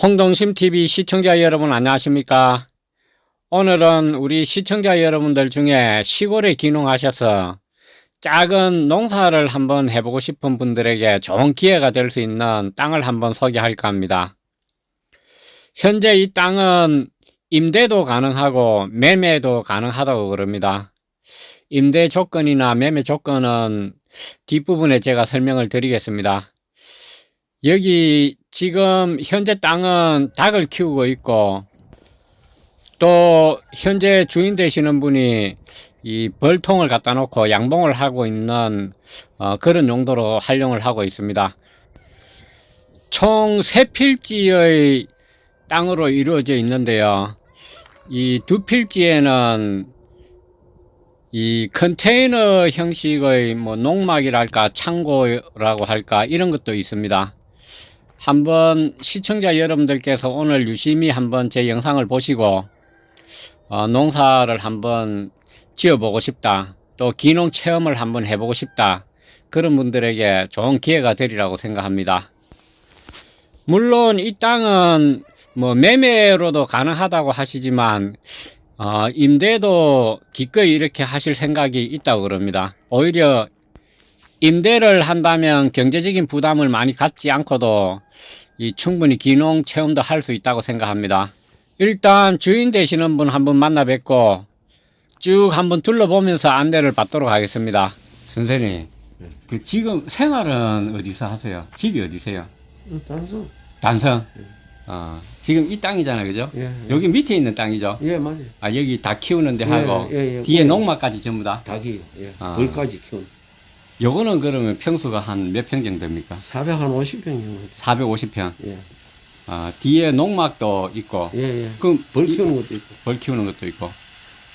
홍동심 TV 시청자 여러분 안녕하십니까? 오늘은 우리 시청자 여러분들 중에 시골에 귀농하셔서 작은 농사를 한번 해보고 싶은 분들에게 좋은 기회가 될 수 있는 땅을 한번 소개할까 합니다. 현재 이 땅은 임대도 가능하고 매매도 가능하다고 그럽니다. 임대 조건이나 매매 조건은 뒷부분에 제가 설명을 드리겠습니다. 여기 지금 현재 땅은 닭을 키우고 있고 또 현재 주인 되시는 분이 이 벌통을 갖다 놓고 양봉을 하고 있는 어, 그런 용도로 활용을 하고 있습니다. 총 세 필지의 땅으로 이루어져 있는데요. 이 두 필지에는 이 컨테이너 형식의 뭐 농막이랄까 창고라고 할까 이런 것도 있습니다. 한번 시청자 여러분들께서 오늘 유심히 한번 제 영상을 보시고 어, 농사를 한번 지어보고 싶다. 또 기농 체험을 한번 해보고 싶다. 그런 분들에게 좋은 기회가 되리라고 생각합니다. 물론 이 땅은 뭐 매매로도 가능하다고 하시지만 어, 임대도 기꺼이 이렇게 하실 생각이 있다고 그럽니다. 오히려 임대를 한다면 경제적인 부담을 많이 갖지 않고도 이 충분히 기농 체험도 할 수 있다고 생각합니다. 일단 주인 되시는 분 한번 만나 뵙고 쭉 한번 둘러보면서 안내를 받도록 하겠습니다. 선생님, 그 지금 생활은 어디서 하세요? 집이 어디세요? 단순. 단성. 어, 지금 이 땅이잖아요, 그죠? 예. 예. 여기 밑에 있는 땅이죠. 예, 맞아요. 아 여기 다 키우는데 하고 예, 예, 예. 뒤에 예. 농막까지 전부 다. 닭이 예. 아. 벌까지 키운. 요거는 그러면 평수가 한 몇 평 정도 됩니까? 450평 정도. 450평. 예. 아, 뒤에 농막도 있고, 예, 예. 그럼 벌 이- 키우는 것도 있고. 벌 키우는 것도 있고.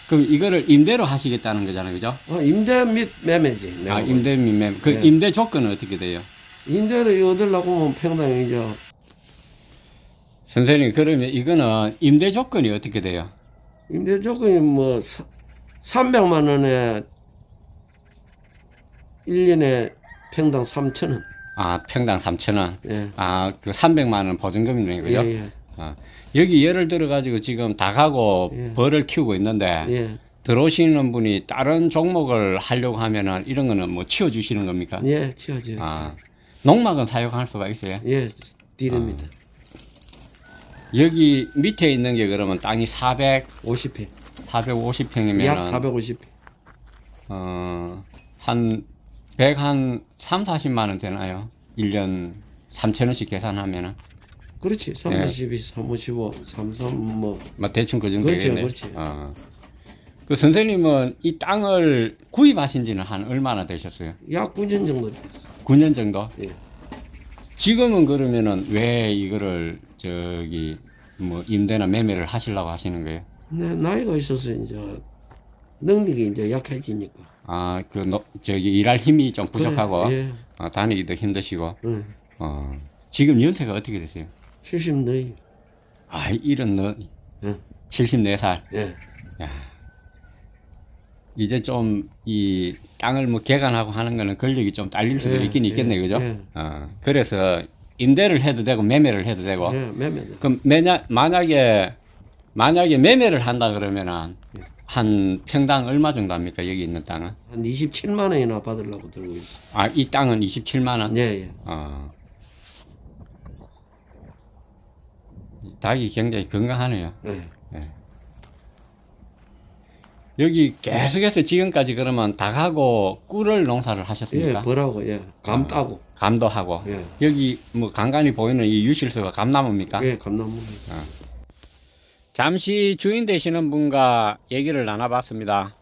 그럼 이거를 임대로 하시겠다는 거잖아요, 그죠? 아, 임대 및 매매지. 아, 임대 민매. 그 예. 임대 조건은 어떻게 돼요? 임대를 얻으려고 하면 평당 이제 선생님, 그러면 이거는 임대 조건이 어떻게 돼요? 임대 조건이 뭐 사, 300만 원에 1년에 평당 3천 원. 아, 평당 3,000원. 예. 아, 그 300만 원 보증금이네, 그죠? 예, 예. 아, 여기 예를 들어 가지고 지금 닭하고 예. 벌을 키우고 있는데, 예. 들어오시는 분이 다른 종목을 하려고 하면은 이런 거는 뭐 치워 주시는 겁니까? 예, 지어져. 아, 농막은 사용할 수가 있어요. 예, 드립니다. 여기 밑에 있는 게 그러면 땅이 400, 50평. 450평이면 약 450평. 어, 한, 100, 한 3, 40만 원 되나요? 1년 3천 원씩 계산하면은. 그렇지. 3, 예. 42, 3, 55, 3, 3, 뭐. 뭐 대충 그 정도 그렇죠, 되겠네요. 그렇죠. 어. 그 선생님은 이 땅을 구입하신 지는 한 얼마나 되셨어요? 약 9년 정도 됐어. 9년 정도? 예. 지금은 그러면은 왜 이거를 저기 뭐 임대나 매매를 하시려고 하시는 거예요? 내 나이가 있어서 이제 능력이 이제 약해지니까. 아, 그 노- 저기 일할 힘이 좀 부족하고 그래, 예. 어, 다니기도 힘드시고 예. 어. 지금 연세가 어떻게 되세요? 70 너희. 아, 이런 너 예. 74살. 예. 이제 좀 이 땅을 뭐 개간하고 하는 거는 권력이 좀 딸릴 수도 예, 있긴 예, 있겠네 요. 그죠? 예. 어. 그래서 임대를 해도 되고 매매를 해도 되고 예, 매매도. 그럼 매냐, 만약에 만약에 매매를 한다 그러면은 한 평당 얼마 정도 합니까? 여기 있는 땅은? 한 27만 원이나 받으려고 들고 있어. 아, 이 땅은 27만 원. 예, 예. 어. 이 닭이 굉장히 건강하네요. 예. 여기 계속해서 지금까지 그러면 닭하고 꿀을 농사를 예, 하셨습니까? 벌하고 예. 감 따고. 감도 하고. 예. 여기 뭐 간간히 보이는 이 유실수가 감나무입니까? 예, 감나무. 잠시 주인 되시는 분과 얘기를 나눠봤습니다.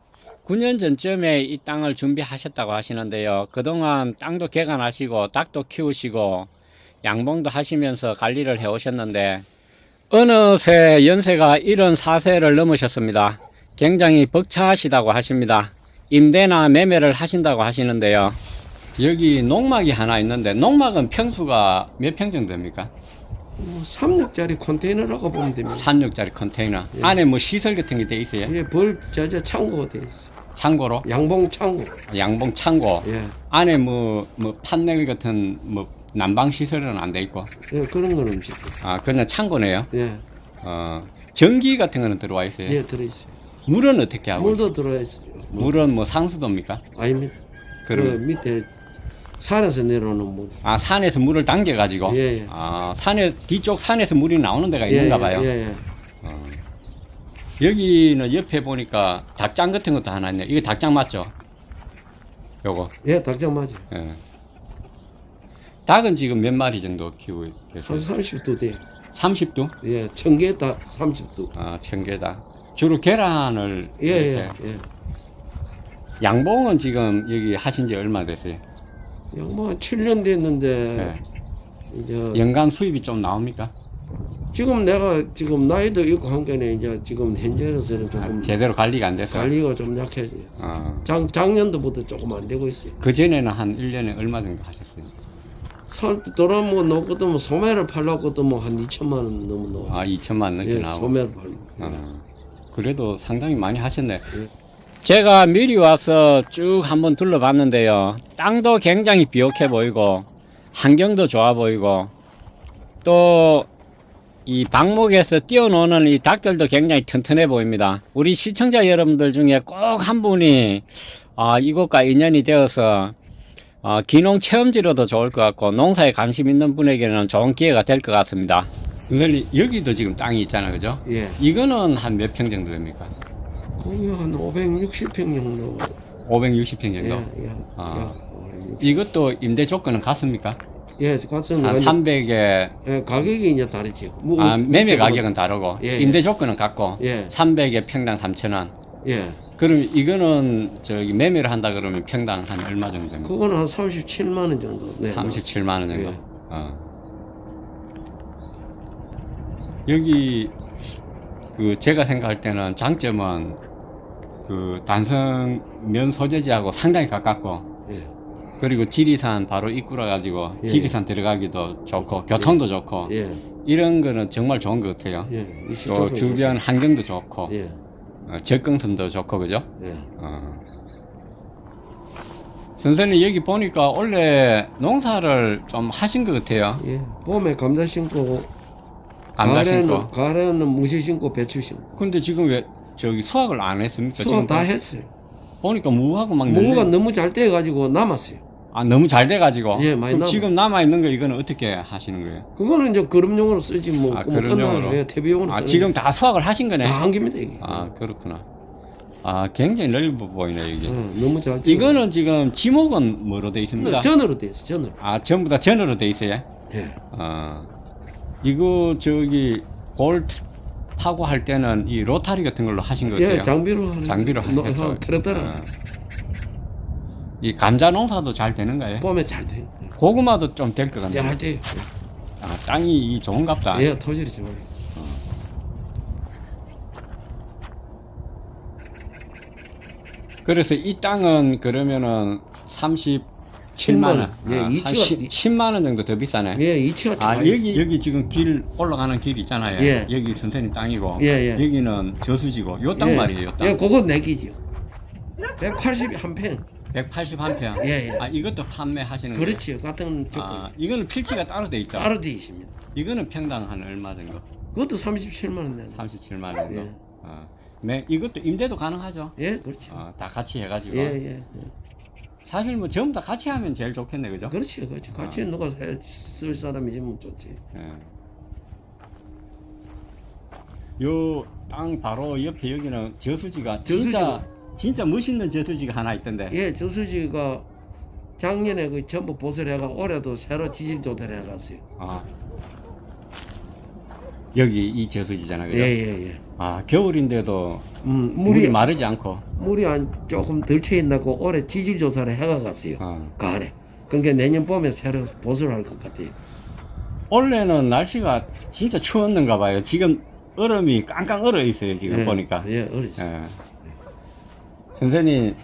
9년 전쯤에 이 땅을 준비하셨다고 하시는데요. 그동안 땅도 개간하시고 닭도 키우시고 양봉도 하시면서 관리를 해오셨는데 어느새 연세가 74세를 넘으셨습니다. 굉장히 벅차하시다고 하십니다. 임대나 매매를 하신다고 하시는데요. 여기 농막이 하나 있는데 농막은 평수가 몇 평 정도 됩니까? 뭐 3력짜리 컨테이너라고 보면 됩니다. 3륙짜리 컨테이너. 안에 뭐 시설 같은 게 돼 있어요? 예, 벌, 저, 저 창고가 돼 있어. 창고로 양봉 창고. 양봉 창고 예. 안에 뭐 뭐 판넬 같은 뭐 난방 시설은 안 돼 있고. 예, 그런 거는 없이. 아, 그냥 창고네요. 예, 어, 전기 같은 거는 들어와 있어요. 예, 들어 있어요. 물은 어떻게 하고 있어요? 물도 들어있어요. 물은 뭐 상수도입니까? 아닙니다. 그 그럼 밑에 산에서 내려오는 물. 아 산에서 물을 당겨 가지고 예, 예. 아 산에 뒤쪽 산에서 물이 나오는 데가 있는가 봐요. 예, 예. 어. 여기는 옆에 보니까 닭장 같은 것도 하나 있네. 이거 닭장 맞죠? 요거. 예, 닭장 맞아. 예. 닭은 지금 몇 마리 정도 키우고 한 계세요? 30도 돼. 30도? 예, 청개 닭 30도. 아, 청개닭. 주로 계란을 예, 예, 이렇게. 예. 양봉은 지금 여기 하신 지 얼마 됐어요? 뭐한 7년 됐는데 예. 이제 연간 수입이 좀 나옵니까? 지금 내가 지금 나이도 있고 한 게는 이제 지금 현재로서는 아, 조금 제대로 관리가 안 돼서. 관리가 좀 약해져요. 어. 작, 작년도부터 조금 안 되고 있어요. 그 전에는 한 1년에 얼마 정도 하셨어요? 산 돌아뭐 놓고도 뭐 소매를 팔라고도 뭐 한 2천만 원 넘어 놓아. 아, 2천만 넘게 예, 나오고. 소매를 팔고. 어. 그래도 상당히 많이 하셨네. 예. 제가 미리 와서 쭉 한번 둘러봤는데요. 땅도 굉장히 비옥해 보이고, 환경도 좋아 보이고, 또, 이 방목에서 뛰어노는 이 닭들도 굉장히 튼튼해 보입니다. 우리 시청자 여러분들 중에 꼭 한 분이, 아, 이곳과 인연이 되어서, 어, 기농 체험지로도 좋을 것 같고, 농사에 관심 있는 분에게는 좋은 기회가 될 것 같습니다. 선생님, 여기도 지금 땅이 있잖아요, 그죠? 예. 이거는 한 몇 평 정도 됩니까? 거기 한 560평 정도. 560평 예, 정도? 예. 아. 예. 이것도 임대 조건은 같습니까? 예, 같은 한 완전- 300에 예, 가격이 이제 다르지. 뭐 아, 어- 매매 가격은 다르고 예, 예. 임대 조건은 같고 예. 300에 평당 3,000원. 예. 그럼 이거는 저기 매매를 한다 그러면 평당 한 얼마 정도 됩니까? 그거는 한 37만 원 정도. 네. 37만 원 정도. 예. 어. 여기 그 제가 생각할 때는 장점은 그 단성 면 소재지하고 상당히 가깝고 예. 그리고 지리산 바로 입구라 가지고 예. 지리산 들어가기도 좋고 교통도 좋고 예. 이런 거는 정말 좋은 것 같아요. 예. 이또 주변 환경도 좋고. 예. 어, 접근성도 좋고 그죠? 예. 어. 선생님 여기 보니까 원래 농사를 좀 하신 것 같아요. 예. 봄에 감자 심고 감자 가을에는 심고. 가을에는 무시 심고 배추 심고 근데 지금 왜 저기 수확을 안 했습니까? 지금 다 보- 했어요. 보니까 무하고 막 무가 늘리- 너무 잘 돼 가지고 남았어요. 아 너무 잘 돼가지고. 예, 많이 그럼 남아. 지금 남아 있는 거 이거는 어떻게 하시는 거예요? 그거는 이제 그릇용으로 쓰지 뭐 아, 그뭐 그릇용으로? 끝나는 예, 퇴비용으로 아 쓰는 지금 다 수확을 하신 거네. 다한 개입니다 이게. 아 그렇구나. 아 굉장히 넓어 보이네 여기. 어, 너무 잘. 돼. 이거는 지금 지목은 뭐로 돼 있습니까? 전으로 돼 있어. 전으로. 아 전부 다 전으로 돼 있어요. 예. 아 이거 저기 골 파고 할 때는 이 로타리 같은 걸로 하신 것 같아요. 예, 장비로 장비로. 한 트랙터로 아. 이 감자 농사도 잘 되는 거예요. 봄에 잘 돼. 고구마도 좀 될 것 같네요. 잘 돼. 아, 땅이 이 좋은갑다. 예, 토질이 좋아요. 그래서 이 땅은 그러면은 37만 원. 예, 아, 한 이치가- 10, 만 원 정도 더 비싸네. 예, 이치가 아. 여기 여기 지금 길 올라가는 길 있잖아요. 예. 여기 선생님 땅이고 예, 예. 여기는 저수지고 요 땅 예. 말이에요. 요 땅. 예, 그거 내기죠. 180한 평. 181평. 예, 예. 아 이것도 판매하시는 거예요? 그렇지요. 같은 조건. 아 이거는 필지가 따로 돼 있죠. 따로 돼 있습니다. 이거는 평당 한 얼마 정도? 그것도 37만 원 내는. 37만 원 정도. 예. 아, 네, 이것도 임대도 가능하죠. 예, 그렇죠. 어, 다 같이 해가지고. 예, 예, 예. 사실 뭐 전부 다 같이 하면 제일 좋겠네, 그죠? 그렇지, 그렇지. 같이 누가 해- 쓸 사람이지면 좋지. 예. 요땅 바로 옆에 여기는 저수지가 진짜. 진짜 멋있는 저수지가 하나 있던데. 예, 저수지가 작년에 그 전부 보수를 해가 올해도 새로 지질 조사를 해갔어요. 아. 여기 이 저수지잖아, 예, 그죠? 예, 예. 아 겨울인데도 음, 물이, 물이 마르지 않고. 물이 한 조금 덜차 있나고 올해 지질 조사를 해가 갔어요. 어. 가을에. 그러니까 내년 봄에 새로 보수를 할 것 같아요. 원래는 날씨가 진짜 추웠는가 봐요. 지금 얼음이 깡깡 얼어 있어요. 지금 예, 보니까. 예, 어렸어. 예. 선생님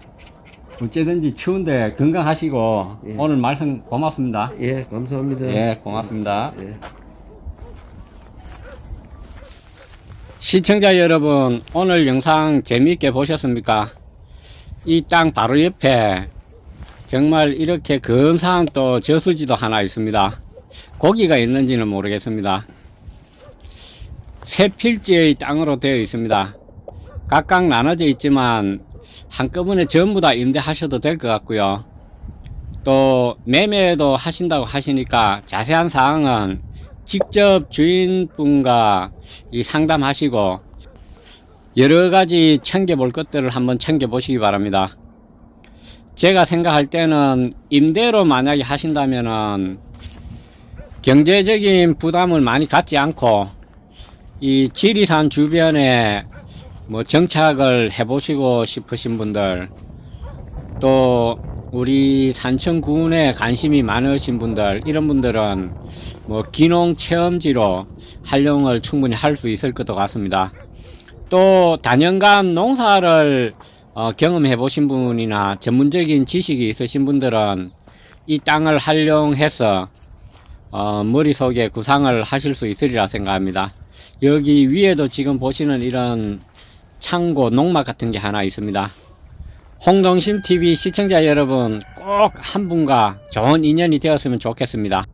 어째든지 추운데 건강하시고 예. 오늘 말씀 고맙습니다. 예, 감사합니다. 예, 고맙습니다. 예. 시청자 여러분, 오늘 영상 재미있게 보셨습니까? 이 땅 바로 옆에 정말 이렇게 근사한 또 저수지도 하나 있습니다. 고기가 있는지는 모르겠습니다. 세 필지의 땅으로 되어 있습니다. 각각 나눠져 있지만 한꺼번에 전부 다 임대하셔도 될 것 같고요. 또 매매도 하신다고 하시니까 자세한 사항은 직접 주인분과 이 상담하시고 여러 가지 챙겨볼 것들을 한번 챙겨보시기 바랍니다. 제가 생각할 때는 임대로 만약에 하신다면은 경제적인 부담을 많이 갖지 않고 이 지리산 주변에 뭐 정착을 해보시고 싶으신 분들 또 우리 산청군에 관심이 많으신 분들 이런 분들은 뭐 기농 체험지로 활용을 충분히 할 수 있을 것 같습니다. 또 단연간 농사를 어, 경험해 보신 분이나 전문적인 지식이 있으신 분들은 이 땅을 활용해서 어, 머릿속에 구상을 하실 수 있으리라 생각합니다. 여기 위에도 지금 보시는 이런 창고 농막 같은 게 하나 있습니다. 홍동심 TV 시청자 여러분 꼭 한 분과 좋은 인연이 되었으면 좋겠습니다.